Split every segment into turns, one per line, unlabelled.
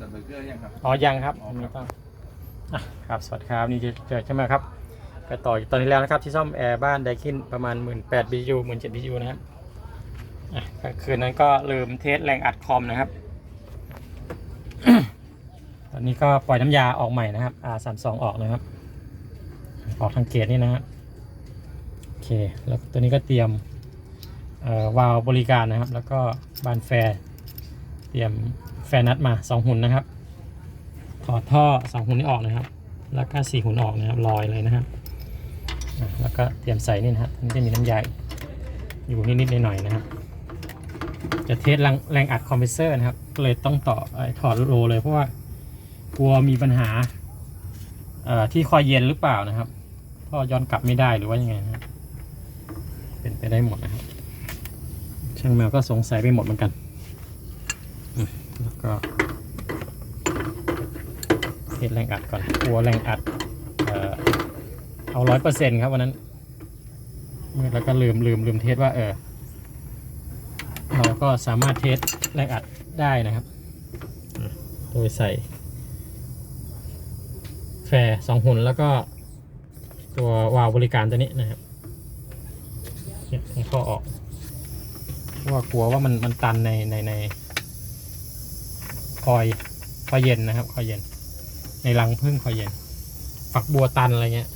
สับเบอร์เกอร์ยังครับ
อ๋อยังครับ
อ๋อครับ
ไม่ต้องอะครับสวัสดีครับนี่จะเจอใช่ไหมครับไปต่อตอนที่แล้วนะครับที่ซ่อมแอร์บ้านไดคินประมาณ 1 8 0 0 0 BTU 1 7 0 BTU นะครับอะกลางคืนนั้นก็ลืมเทสแรงอัดคอมนะครับ ตอนนี้ก็ปล่อยน้ำยาออกใหม่นะครับ R32 ออกนะครับ ออกทางเกตนี่นะครับโอเคแล้วตัวนี้ก็เตรียมเอ่อวาล์วบริการนะครับ แล้วก็บานแฟร์เตรียม แฟนัดมา 2 หุ่นนะครับ ถอดท่อ 2 หุ่นนี้ออกนะครับ แล้วก็4หุ่นออกนะครับลอยเลยนะครับแล้วก็เตรียมใส่นี่นะครับนี่จะมีน้ำยาอยู่นิดๆหน่อยๆนะครับ จะเทสแรงแรงอัดคอมเพรสเซอร์นะครับก็เลยต้องต่อถอดโลเลยเพราะว่ากลัวมีปัญหาที่คอยเย็นหรือเปล่านะครับท่อย้อนกลับไม่ได้หรือว่ายังไงนะครับเป็นไปได้หมดนะครับช่างแมวก็สงสัยไปหมดเหมือนกัน แล้วก็เทสแรงอัดก่อนกลัวแรงอัด เอาร้อยเปอร์เซ็นต์ครับวันนั้น แล้วก็ลืมลืมลืมเทสว่าเออเราก็สามารถเทสแรงอัดได้นะครับ โดยใส่ แฟร์สองหุ่นแล้วก็ตัววาล์วบริการตัวนี้นะครับเนี่ยข้าออกเพราะว่ากลัวว่ามันมันตันในในใน คอยคอยเย็นนะครับ คอยเย็น ในรังพึ่งคอยเย็น ฝักบัวตันอะไรเงี้ย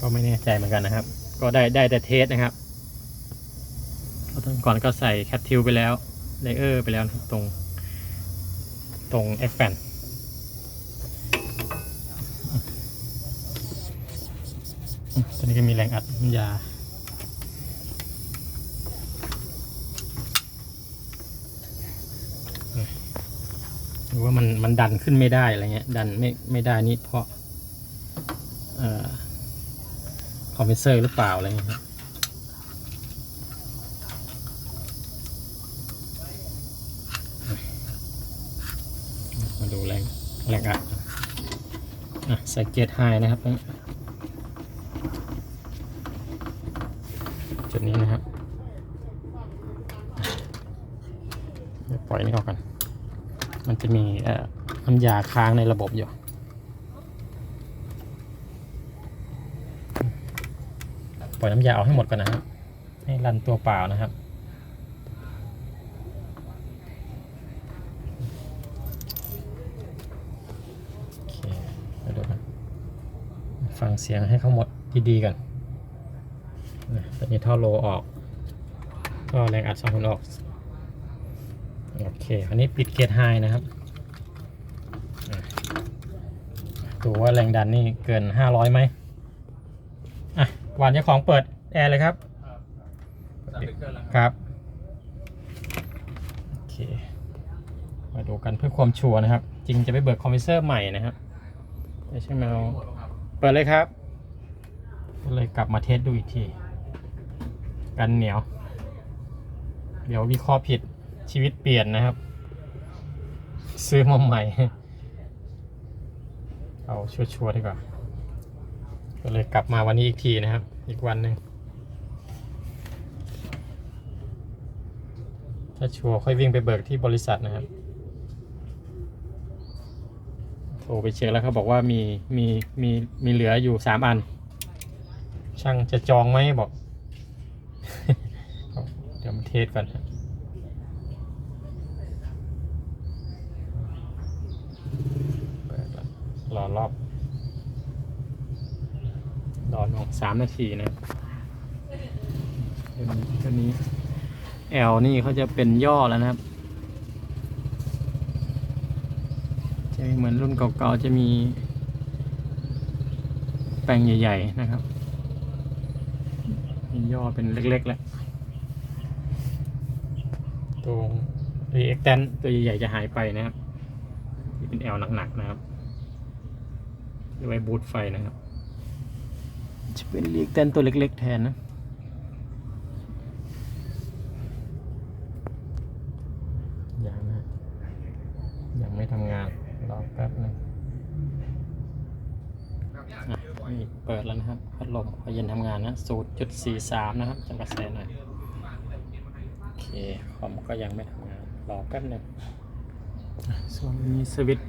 ก็ไม่แน่ใจเหมือนกันนะครับ ก็ได้ได้แต่เทสนะครับตอนก่อนก็ใส่แคปทิวไปแล้วเลเยอร์ไปแล้วตรง ตรงเอ็กแฟนตอนนี้ก็มีแรงอัดน้ำยา รือว่ามันมันดันขึ้นไม่ได้อะไรเงี้ย ดันไม่ไม่ได้นี่เพราะอคอมเพรสเซอร์หรือเปล่าอะไรเงี้ยครับมาดูแรงแรงอัดอะใส่เกียร์ไฮนะครับตรงจุดนี้นะครับ ปล่อยนี่ออกกัน มันจะมีเอ่อน้ำยาค้างในระบบอยู่ปล่อยน้ำยาออกให้หมดก่อนนะครับ ให้รันตัวเปล่านะครับ โอเคไปดูกันฟังเสียงให้เขาหมดดีๆกันตอนนี้ท่อโลออก ก็แรงอัดสองคนออก โอเค อันนี้ปิดเกียร์ไฮนะครับ ดูว่าแรงดันนี่เกิน 500ไหมอะวานเจ้าของเปิดแอร์เลยครับ ครับ โอเค มาดูกันเพื่อความชัวร์นะครับ จริงจะไปเบิกคอมพิวเซอร์ใหม่นะครับไม่ใช่แมวเปิดเลยครับ ก็เลยกลับมาเทสดูอีกที กันเหนียว เดี๋ยววิเคราะห์ผิด ชีวิตเปลี่ยนนะครับ ซื้อมาใหม่ เอาชัวร์ๆดีกว่า ก็เลยกลับมาวันนี้อีกทีนะครับ อีกวันหนึ่งถ้าชัวร์ค่อยวิ่งไปเบิกที่บริษัทนะครับโทรไปเช็คแล้วเขาบอกว่ามีมีมีมีเหลืออยู่สามอัน ช่างจะจองไหมบอก เดี๋ยวมาเทสก่อนครับเปิดแล้ว รอรอบรอหนองสามนาทีนะครับตัวนี้ตัวนี้ L นี่เขาจะเป็นย่อแล้วนะครับจะไม่เหมือนรุ่นเก่าๆจะมี แปลงใหญ่ ๆ นะครับ มีย่อเป็นเล็ก ๆ แล้วตรงรีเอ็กแตนตัวใหญ่ ๆ จะหายไปนะครับที่เป็น L หนัก ๆ นะครับจะ ไว้บูทไฟนะครับ จะเป็นรีเอ็กแตนตัวเล็ก ๆ แทนนะยังนะยังไม่ทำงาน รอแป๊บหนึงอะนี่เปิดแล้วนะครับพัดลมพอเย็นทำงานนะสูตรจุดสี่สามนะครับจังกระแสหน่อยโอเคคอมก็ยังไม่ทำงาน รอแป๊บหนึ่งส่วนนี้สวิตช์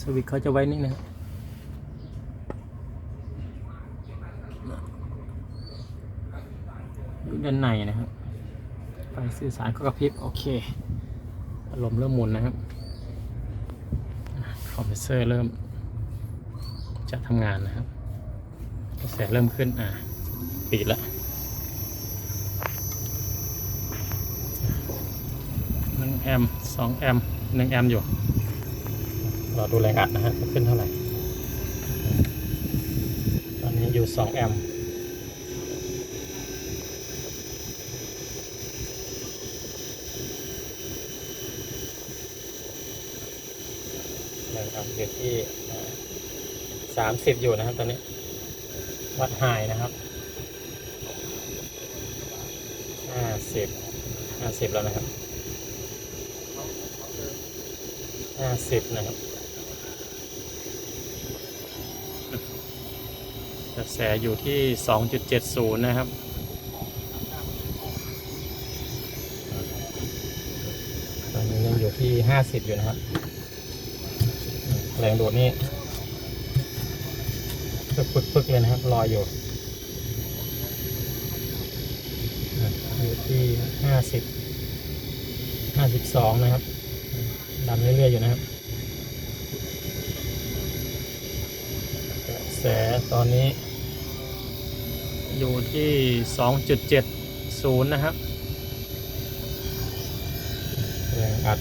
สวิตช์เขาจะไว้นี่นะครับอยู่ ด้านในนะครับไฟสื่อสารก็กระพริบโอเคพัดลมเริ่มหมุนนะครับคอมเพรสเซอร์เริ่มจะทำงานนะครับกระแสเริ่มขึ้นอ่าปิดละหนึ่งแอมสองแอมหนึ่งแอมอยู่เรอดูแรงอัดนะฮะจะขึ้นเท่าไหร่ ตอนนี้อยู่สองแอมป์ แรง อยู่ที่สามสิบอยู่นะครับ ตอนนี้ วัดไฮนะครับห้าสิบห้าสิบแล้วนะครับห้าสิบนะครับกระแสอยู่ที่สองจุดเจ็ดศูนย์นะครับตอนนี้ยังอยู่ที่ห้าสิบอยู่นะครับ แรงดูดนี่ปึ๊กปึกปึกเลยนะครับลอยอยู่อะอยู่ที่ห้าสิบห้าสิบสองนะครับ ดันเรื่อยๆอยู่นะครับกระแสตอนนี้ อยู่ที่สองจุดเจ็ดศูนย์นะครับแรงอัด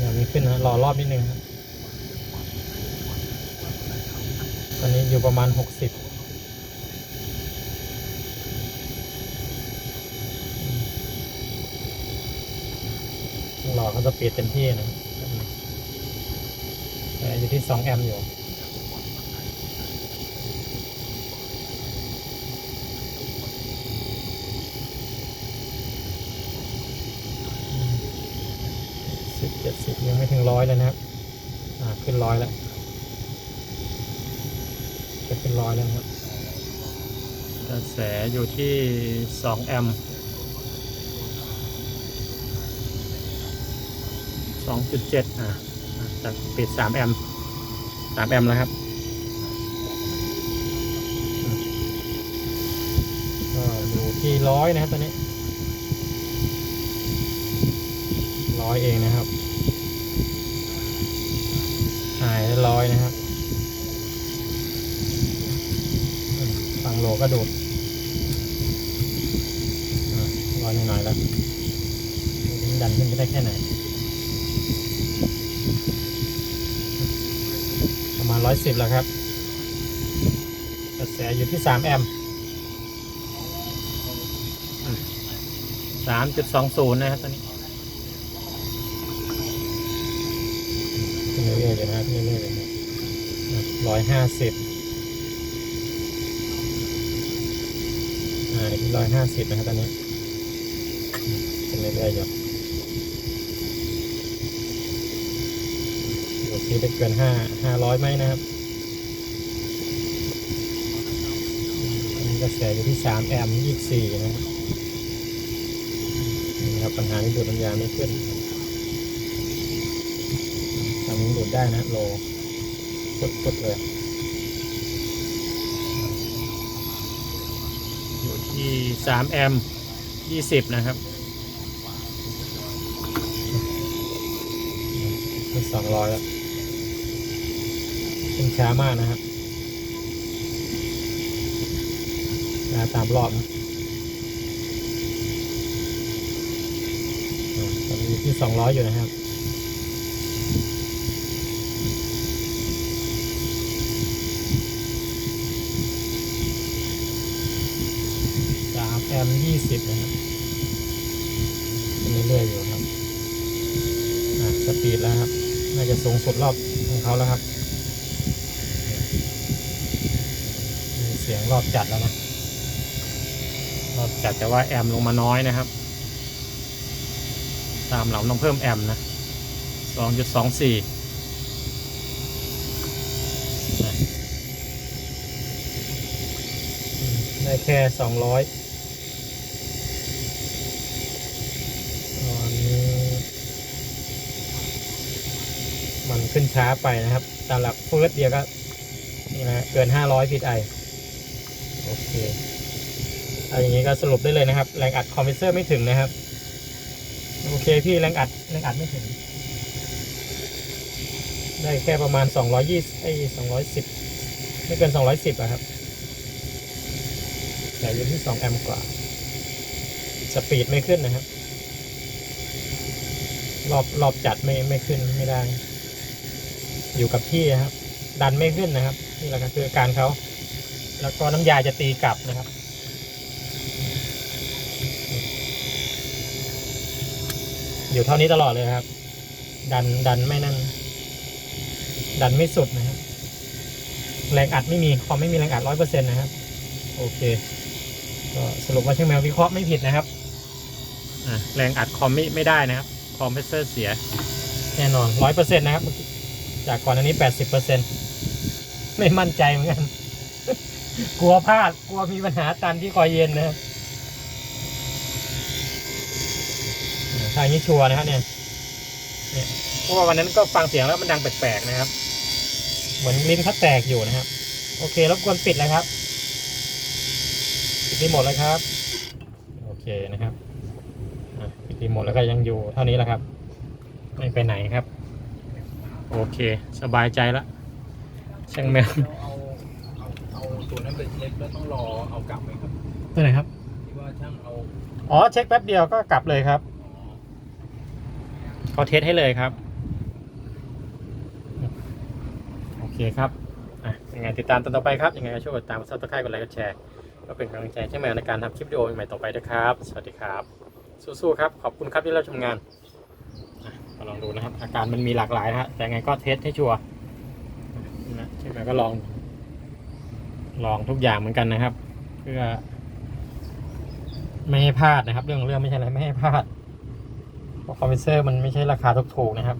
ยังไม่ขึ้นนะรอรอบนิดนึงครับ ตอนนี้อยู่ประมาณหกสิบต้องรอเขาจะปิดเต็มที่นะแต่อยู่ที่สองแอมป์อยู่สิบเจ็ดสิบยังไม่ถึงร้อยเลยนะครับ อ่า ขึ้นร้อยแล้ว เป็นร้อยแล้วนะครับ กระแสอยู่ที่สองแอมป์สองจุดเจ็ดอ่าจากปิดสามแอมป์สามแอมป์แล้วครับอืมก็อยู่ที่ร้อยนะครับตอนนี้ร้อยเองนะครับ หายร้อยนะครับอืม ฝั่งโลก็ดูดอะร้อยหน่อยๆแล้วดันขึ้นไปได้แค่ไหน ประมาณร้อยสิบแล้วครับ กระแสอยู่ที่สามแอมป์สามจุดสองศูนย์นะครับตอนนี้ขึ้นเรื่อยๆเลยนะครับเรื่อยๆเลยร้อยห้าสิบอ่า ร้อยห้าสิบนะครับตอนนี้ขึ้นเรื่อยๆอยู่ดูซิได้เกินห้าห้าร้อยไหมนะครับอันนี้กระแสอยู่ที่สามแอมป์ยี่สี่นะครับนี่นะครับปัญหาที่ดูดน้ำยาไม่ขึ้นทำนี้ดูดได้นะโลปุดๆเลย อยู่ ที่สามแอมยี่สิบนะครับสองร้อยแล้วขึ้นช้ามากนะครับมาตามรอบนะตอนนี้อยู่ที่สองร้อยอยู่นะครับ สามแอมยี่สิบนะครับเรื่อยๆอยู่ครับอะสปีดแล้วครับ น่าจะสูงสุดรอบของเขาแล้วครับ มีเสียงรอบจัดแล้วนะ รอบจัดแต่ว่าแอมลงมาน้อยนะครับ ตามเราต้องเพิ่มแอมนะสองจุดสองสี่ได้แค่สองร้อยตอนนี้ มัน ขึ้นช้าไปนะครับตามหลักเฟิร์สเดียวก็นี่นะเกิน 500 PSI โอเคเอาอย่างนี้ก็สรุปได้เลยนะครับ แรงอัดคอมเพรสเซอร์ไม่ถึงนะครับ โอเคพี่แรงอัดแรงอัดไม่ถึง ได้แค่ประมาณ 220ไอ้210 ไม่เกิน 210อะครับแต่อยู่ที่ 2 แอมป์กว่า สปีดไม่ขึ้นนะครับ รอบรอบจัดไม่ไม่ขึ้นไม่ได้ อยู่กับที่นะครับ ดันไม่ขึ้นนะครับ นี่แหละครับคืออาการเขา แล้วก็น้ำยาจะตีกลับนะครับอยู่เท่านี้ตลอดเลยครับ ดันดันไม่นั่น ดันไม่สุดนะครับ แรงอัดไม่มีคอมไม่มีแรงอัดร้อยเปอร์เซ็นต์นะครับ โอเค ก็สรุปว่าช่างแมววิเคราะห์ไม่ผิดนะครับแรงอัดคอมไม่ไม่ได้นะครับ คอมเพรสเซอร์เสีย แน่นอนร้อยเปอร์เซ็นต์นะครับ จากก่อนอันนี้แปดสิบเปอร์เซ็นไม่มั่นใจเหมือนกัน กลัวพลาดกลัวมีปัญหาตันที่คอยเย็นนะครับอ่าทางนี้ชัวร์นะครับเนี่ยเพราะว่าวันนั้นก็ฟังเสียงแล้วมันดังแปลกๆนะครับ เหมือนลิ้นเขาแตกอยู่นะครับ โอเครบกวนปิดแล้วครับปิดรีโมทแล้วครับ โอเคนะครับปิดรีโมทแล้วก็ยังอยู่เท่านี้แหละครับ ไม่ไปไหนครับ โอเค สบายใจละช่างแมว
เอาเอาเอาตัวนั้นไปเช็คแล้วต้องรอเอากลับไหมครับ
ตัวไหนครับ
ที่ว่าช่างเอา
อ๋อเช็คแป๊บเดียวก็กลับเลยครับ
อ๋อ
เขาเทสให้เลยครับ โอเคครับอะยังไงติดตามตอนต่อไปครับยังไงก็ช่วยกดติดตามซับสไครต์กดไลค์กดแชร์ก็เป็นกำลังใจให้ช่างแมวในการทำคลิปวิดีโอใหม่ๆต่อไปด้วยครับ สวัสดีครับ สู้ๆครับ ขอบคุณครับที่รับชมงาน ลองดูนะครับ อาการมันมีหลากหลายนะฮะแต่ไงก็เทสให้ชัวร์นะช่างแมก็ลอง ลองทุกอย่างเหมือนกันนะครับ เพื่อ ไม่ให้พลาดนะครับ เรื่องเรื่องไม่ใช่อะไรไม่ให้พลาดเพราะคอมเพรสเซอร์มันไม่ใช่ราคาถูกๆนะครับ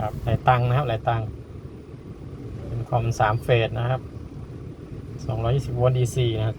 ครับหลายตังค์นะครับหลายตังค์เป็นคอมสามเฟสนะครับ220โวลต์ DC นะครับ